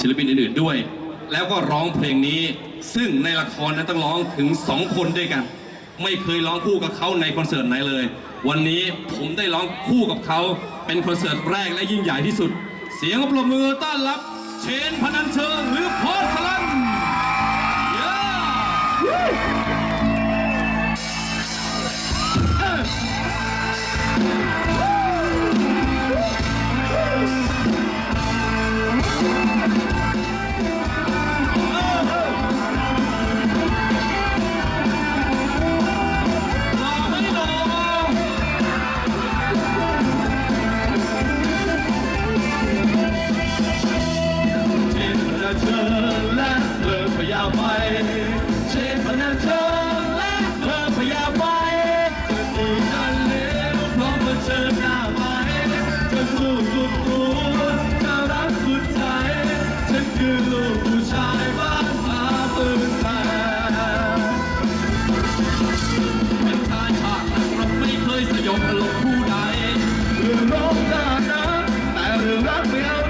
ศิลปินอื่นๆด้วย แล้วก็ร้องเพลงนี้ ซึ่งในละครนั้นต้องร้องถึงสองคนด้วยกัน ไม่เคยร้องคู่กับเขาในคอนเสิร์ตไหนเลย วันนี้ผมได้ร้องคู่กับเขาเป็นคอนเสิร์ตแรกและยิ่งใหญ่ที่สุด เสียงปรบมือต้อนรับ เชนพนันเชิงหรือพอสล เชิงและเลิกพยาไปจะดีกันเร็วพร้อมเผชิญหน้าไปจะสู้สุดตัวจะรักสุดใจฉันคือลูกผู้ชายบ้านพาปืนแทนเป็นชายชาตินักรบไม่เคยสยบหลบผู้ใดเรื่องรบได้นะแต่เรื่องรักไม่เอา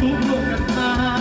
ฝึกทุกลงกันมา